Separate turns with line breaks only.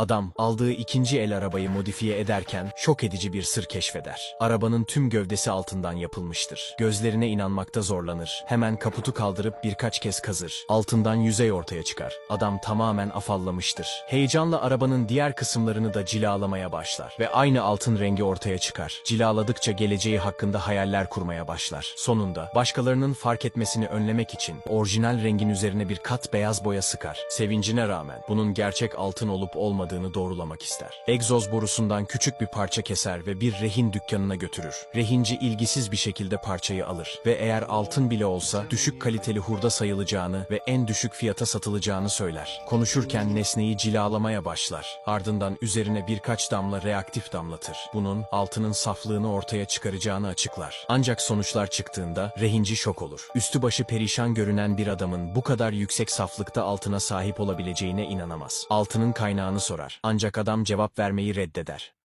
Adam aldığı ikinci el arabayı modifiye ederken şok edici bir sır keşfeder. Arabanın tüm gövdesi altından yapılmıştır. Gözlerine inanmakta zorlanır. Hemen kaputu kaldırıp birkaç kez kazır. Altından yüzey ortaya çıkar. Adam tamamen afallamıştır. Heyecanla arabanın diğer kısımlarını da cilalamaya başlar ve aynı altın rengi ortaya çıkar. Cilaladıkça geleceği hakkında hayaller kurmaya başlar. Sonunda başkalarının fark etmesini önlemek için orijinal rengin üzerine bir kat beyaz boya sıkar. Sevincine rağmen bunun gerçek altın olup olmadığını doğrulamak ister. Egzoz borusundan küçük bir parça keser ve bir rehin dükkanına götürür. Rehinci ilgisiz bir şekilde parçayı alır ve eğer altın bile olsa düşük kaliteli hurda sayılacağını ve en düşük fiyata satılacağını söyler. Konuşurken nesneyi cilalamaya başlar. Ardından üzerine birkaç damla reaktif damlatır. Bunun altının saflığını ortaya çıkaracağını açıklar. Ancak sonuçlar çıktığında rehinci şok olur. Üstü başı perişan görünen bir adamın bu kadar yüksek saflıkta altına sahip olabileceğine inanamaz. Altının kaynağını sorar. Ancak adam cevap vermeyi reddeder.